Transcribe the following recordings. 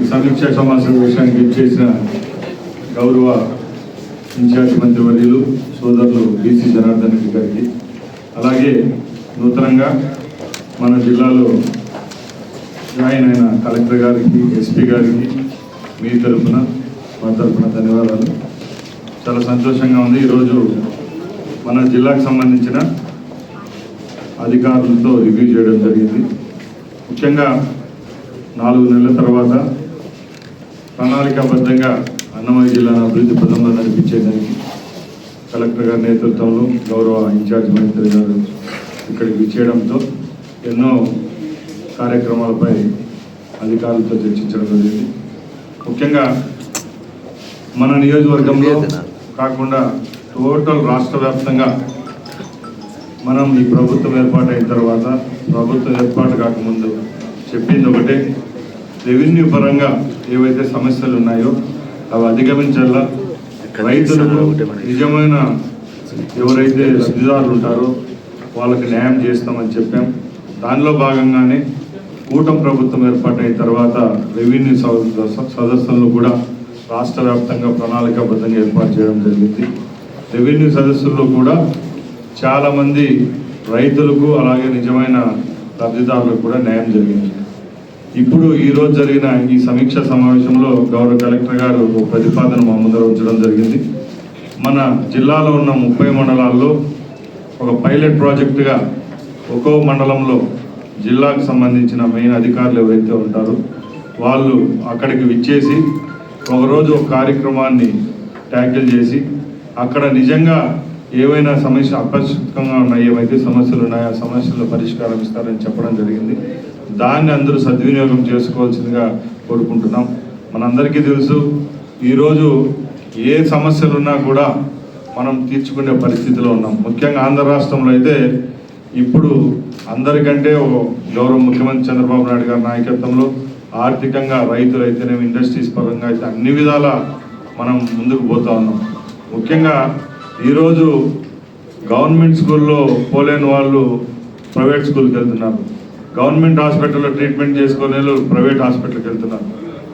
ఈ సమీక్ష విషయానికి చేసిన గౌరవ ఇన్ఛార్జ్ మంత్రివర్యులు సోదరులు బీసీ జనార్దన్ రెడ్డి గారికి. అలాగే నూతనంగా మన జిల్లాలో జాయిన్ అయిన కలెక్టర్ గారికి ఎస్పీ గారికి మీ తరఫున మా తరఫున ధన్యవాదాలు. చాలా సంతోషంగా ఉంది. ఈరోజు మన జిల్లాకు సంబంధించిన అధికారులతో రివ్యూ చేయడం జరిగింది. ముఖ్యంగా నాలుగు నెలల తర్వాత ప్రణాళికాబద్ధంగా అన్నమయ్య జిల్లాను అభివృద్ధి పథంలో నడిపించేదానికి కలెక్టర్ గారి నేతృత్వంలో గౌరవ ఇన్ఛార్జ్ మంత్రి గారు ఇక్కడికి చేయడంతో ఎన్నో కార్యక్రమాలపై అధికారులతో చర్చించడం జరిగింది. ముఖ్యంగా మన నియోజకవర్గంలో కాకుండా టోటల్ రాష్ట్ర వ్యాప్తంగా మనం ఈ ప్రభుత్వం ఏర్పాటైన తర్వాత ప్రభుత్వం ఏర్పాటు కాకముందు చెప్పింది ఒకటే రెవెన్యూ పరంగా ఏవైతే సమస్యలు ఉన్నాయో అవి అధిగమించాలా రైతులకు నిజమైన ఎవరైతే లబ్ధిదారులు ఉంటారో వాళ్ళకి న్యాయం చేస్తామని చెప్పాం. దానిలో భాగంగానే కూటమి ప్రభుత్వం ఏర్పాటైన తర్వాత రెవెన్యూ సద- సదస్సులను కూడా రాష్ట్ర వ్యాప్తంగా ప్రణాళికాబద్ధంగా ఏర్పాటు చేయడం జరిగింది. రెవెన్యూ సదస్సుల్లో కూడా చాలామంది రైతులకు అలాగే నిజమైన లబ్ధిదారులకు కూడా న్యాయం జరిగింది. ఇప్పుడు ఈ రోజు జరిగిన ఈ సమీక్ష సమావేశంలో గౌరవ కలెక్టర్ గారు ఒక ప్రతిపాదన మా ముందర ఉంచడం జరిగింది. మన జిల్లాలో ఉన్న ముప్పై మండలాల్లో ఒక పైలట్ ప్రాజెక్టుగా ఒక్కో మండలంలో జిల్లాకు సంబంధించిన మెయిన్ అధికారులు ఎవరైతే ఉంటారో వాళ్ళు అక్కడికి విచ్చేసి ఒకరోజు ఒక కార్యక్రమాన్ని ట్యాకిల్ చేసి అక్కడ నిజంగా ఏవైనా సమస్య అపరిష్కృతంగా ఉన్నాయి ఏవైతే సమస్యలు ఉన్నాయో ఆ సమస్యల పరిష్కారం ఇస్తారని చెప్పడం జరిగింది. దాన్ని అందరూ సద్వినియోగం చేసుకోవాల్సిందిగా కోరుకుంటున్నాం. మనందరికీ తెలుసు ఈరోజు ఏ సమస్యలున్నా కూడా మనం తీర్చుకునే పరిస్థితిలో ఉన్నాం. ముఖ్యంగా ఆంధ్ర రాష్ట్రంలో అయితే ఇప్పుడు అందరికంటే ఓ గౌరవ ముఖ్యమంత్రి చంద్రబాబు నాయుడు గారి నాయకత్వంలో ఆర్థికంగా రైతులు అయితేనేమి ఇండస్ట్రీస్ పరంగా అయితే అన్ని విధాల మనం ముందుకు పోతా ఉన్నాం. ముఖ్యంగా ఈరోజు గవర్నమెంట్ స్కూల్లో పోలేని వాళ్ళు ప్రైవేట్ స్కూల్కి వెళ్తున్నారు. గవర్నమెంట్ హాస్పిటల్లో ట్రీట్మెంట్ చేసుకునే ప్రైవేట్ హాస్పిటల్కి వెళ్తున్నారు.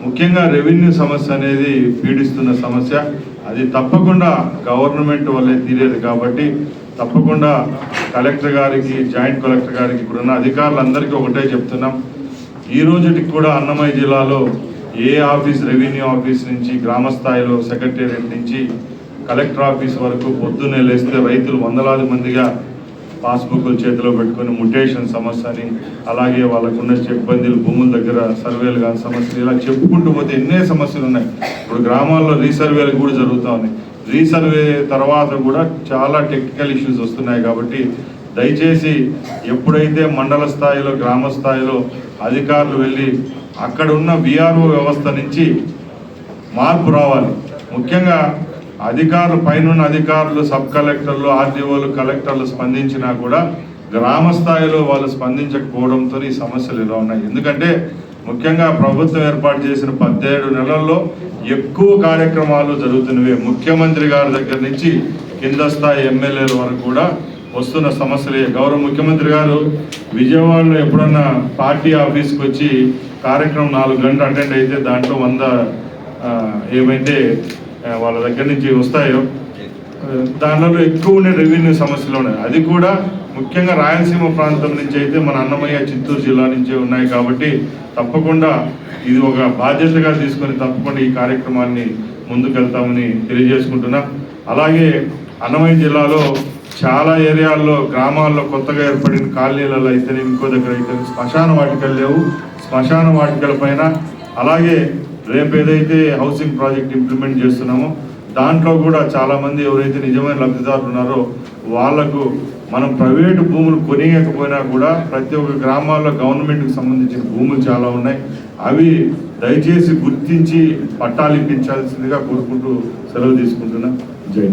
ముఖ్యంగా రెవెన్యూ సమస్య అనేది పీడిస్తున్న సమస్య. అది తప్పకుండా గవర్నమెంట్ వల్లే తీరేది కాబట్టి తప్పకుండా కలెక్టర్ గారికి జాయింట్ కలెక్టర్ గారికి ఇప్పుడున్న అధికారులందరికీ ఒకటే చెప్తున్నాం. ఈ రోజుటికి కూడా అన్నమయ్య జిల్లాలో ఏ ఆఫీస్ రెవెన్యూ ఆఫీస్ నుంచి గ్రామ స్థాయిలో సెక్రటేరియట్ నుంచి కలెక్టర్ ఆఫీస్ వరకు పొద్దున్నే లేస్తే రైతులు వందలాది మందిగా పాస్బుక్లు చేతిలో పెట్టుకొని ముటేషన్ సమస్య అని అలాగే వాళ్ళకున్న ఇబ్బందులు భూముల దగ్గర సర్వేలు కాని సమస్యలు ఇలా చెప్పుకుంటూ పోతే ఎన్నే సమస్యలు ఉన్నాయి. ఇప్పుడు గ్రామాల్లో రీసర్వేలు కూడా జరుగుతూ ఉన్నాయి. రీసర్వే తర్వాత కూడా చాలా టెక్నికల్ ఇష్యూస్ వస్తున్నాయి కాబట్టి దయచేసి ఎప్పుడైతే మండల స్థాయిలో గ్రామ స్థాయిలో అధికారులు వెళ్ళి అక్కడ ఉన్న విఆర్ఓ వ్యవస్థ నుంచి మార్పు రావాలి. ముఖ్యంగా అధికారులు పైనున్న అధికారులు సబ్ కలెక్టర్లు ఆర్డీఓలు కలెక్టర్లు స్పందించినా కూడా గ్రామ స్థాయిలో వాళ్ళు స్పందించకపోవడంతో ఈ సమస్యలు ఇలా ఉన్నాయి. ఎందుకంటే ముఖ్యంగా ప్రభుత్వం ఏర్పాటు చేసిన పదిహేడు నెలల్లో ఎక్కువ కార్యక్రమాలు జరుగుతున్నవే. ముఖ్యమంత్రి గారి దగ్గర నుంచి కింద స్థాయి ఎమ్మెల్యేల వరకు కూడా వస్తున్న సమస్యలే. గౌరవ ముఖ్యమంత్రి గారు విజయవాడలో ఎప్పుడన్నా పార్టీ ఆఫీస్కి వచ్చి కార్యక్రమం నాలుగు గంటలు అటెండ్ అయితే దాంట్లో వంద ఏమైతే వాళ్ళ దగ్గర నుంచి వస్తాయో. దానిలో ఎక్కువ ఉండే రెవెన్యూ సమస్యలు ఉన్నాయి. అది కూడా ముఖ్యంగా రాయలసీమ ప్రాంతం నుంచి అయితే మన అన్నమయ్య చిత్తూరు జిల్లా నుంచే ఉన్నాయి కాబట్టి తప్పకుండా ఇది ఒక బాధ్యతగా తీసుకొని తప్పకుండా ఈ కార్యక్రమాన్ని ముందుకెళ్తామని తెలియజేసుకుంటున్నా. అలాగే అన్నమయ్య జిల్లాలో చాలా ఏరియాల్లో గ్రామాల్లో కొత్తగా ఏర్పడిన కాలనీలలో అయితే ఇంకో దగ్గర అయితే శ్మశాన వాటికలు లేవు. శ్మశాన వాటికల పైన అలాగే రేపు ఏదైతే హౌసింగ్ ప్రాజెక్ట్ ఇంప్లిమెంట్ చేస్తున్నామో దాంట్లో కూడా చాలామంది ఎవరైతే నిజమైన లబ్ధిదారులు ఉన్నారో వాళ్ళకు మనం ప్రైవేటు భూములు కొనియకపోయినా కూడా ప్రతి ఒక్క గ్రామాల్లో గవర్నమెంట్కి సంబంధించిన భూములు చాలా ఉన్నాయి. అవి దయచేసి గుర్తించి పట్టాలు ఇప్పించాల్సిందిగా కోరుకుంటూ సెలవు తీసుకుంటున్నా. జై